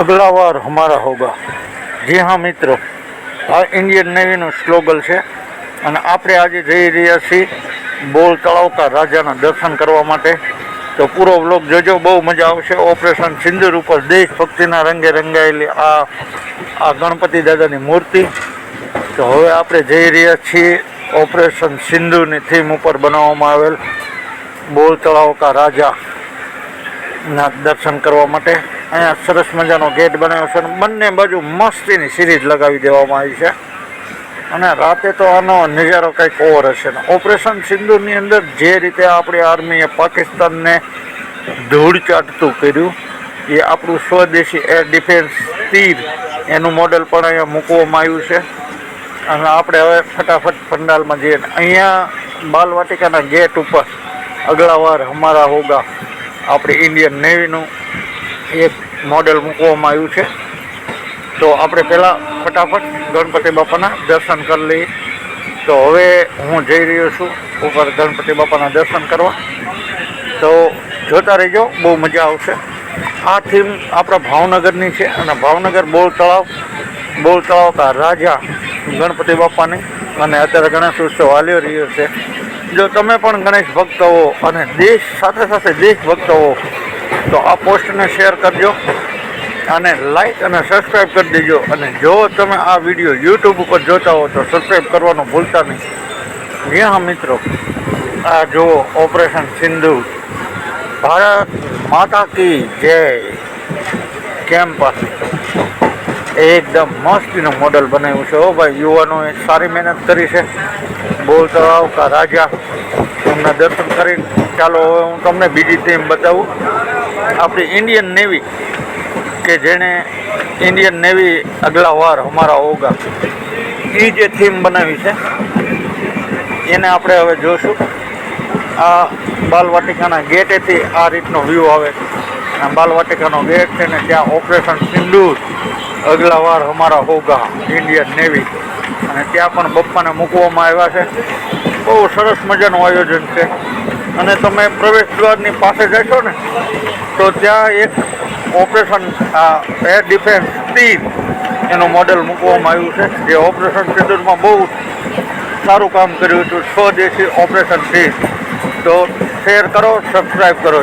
અગલા વાર હમારા હોગા. જી હા, મિત્રો. આ ઇન્ડિયન નેવીનું સ્લોગન છે અને આપણે આજે જઈ રહ્યા છીએ બોલ તળાવકા રાજાના દર્શન કરવા માટે. તો પૂરો વ્લોગ જોજો, બહુ મજા આવશે. ઓપરેશન સિંદુર ઉપર દેશભક્તિના રંગે રંગાયેલી આ આ ગણપતિ દાદાની મૂર્તિ. તો હવે આપણે જઈ રહ્યા છીએ ઓપરેશન સિંધુની થીમ ઉપર બનાવવામાં આવેલ બોલ તળાવકા રાજા ના દર્શન કરવા માટે. અહીંયા સરસ મજાનો ગેટ બનાવ્યો છે અને બંને બાજુ મસ્તીની સિરીઝ લગાવી દેવામાં આવી છે. અને રાતે તો આનો નજારો કંઈક ઓવર હશે. ને ઓપરેશન સિંધુની અંદર જે રીતે આપણી આર્મીએ પાકિસ્તાનને ધૂળ ચાટતું કર્યું, એ આપણું સ્વદેશી એર ડિફેન્સ તીર એનું મોડેલ પણ અહીંયા મૂકવામાં આવ્યું છે. અને આપણે હવે ફટાફટ પંડાલમાં જઈએ. અહીંયા બાલવાટિકાના ગેટ ઉપર અગળાવાર હમારા હોગા, આપણી ઇન્ડિયન નેવીનું એક મોડેલ મૂકવામાં આવ્યું છે. તો આપણે પહેલાં ફટાફટ ગણપતિ બાપાના દર્શન કરી લઈએ. તો હવે હું જઈ રહ્યો છું ઉપર ગણપતિ બાપાના દર્શન કરવા. તો જોતા રહેજો, બહુ મજા આવશે. આ થીમ આપણા ભાવનગરની છે અને ભાવનગર બોલ તળાવ બોલ તળાવ કા રાજા ગણપતિ બાપાની અને અત્યારે ગણેશ ઉત્સવ હાલ્યો રહ્યો છે. જો તમે પણ ગણેશ ભક્ત હો અને દેશ સાથે સાથે દેશ ભક્ત હો તો આ પોસ્ટને શેર કરજો અને લાઈક અને સબસ્ક્રાઈબ કરી દેજો. અને જો તમે આ વીડિયો યુટ્યુબ ઉપર જોતા હો તો સબસ્ક્રાઈબ કરવાનું ભૂલતા નહીં. જી હા મિત્રો, આ જુઓ ઓપરેશન સિંધુ. ભારત માતા કી જય. કેમ્પસ એકદમ મસ્તીનું મોડલ બનાવ્યું છે. હો ભાઈ યુવાનોએ સારી મહેનત કરી છે. બોલ તળાવ રાજા. એમના દર્શન કરી ચાલો, હવે હું તમને બીજી ટીમ બતાવું. આપણી ઇન્ડિયન નેવી કે જેણે ઇન્ડિયન નેવી અગલા વાર હમારા હોગા એ જે થીમ બનાવી છે, એને આપણે હવે જોશું. આ બાલવાટિકાના ગેટેથી આ રીતનો વ્યૂ આવે બાલવાટિકાનો ગેટ છે ને ત્યાં ઓપરેશન સિંદૂર અગલા વાર અમારા હોગા ઇન્ડિયન નેવી અને ત્યાં પણ બપ્પાને મૂકવામાં આવ્યા છે. બહુ સરસ મજાનું આયોજન છે. અને તમે પ્રવેશ દ્વારની પાસે જશો ને, તો ત્યાં એક ઓપરેશન, આ એર ડિફેન્સ તીર એનું મોડેલ મૂકવામાં આવ્યું છે, જે ઓપરેશન સિંદૂરમાં બહુ સારું કામ કર્યું હતું સ્વદેશી ઓપરેશન તીર તો શેર કરો સબસ્ક્રાઈબ કરો.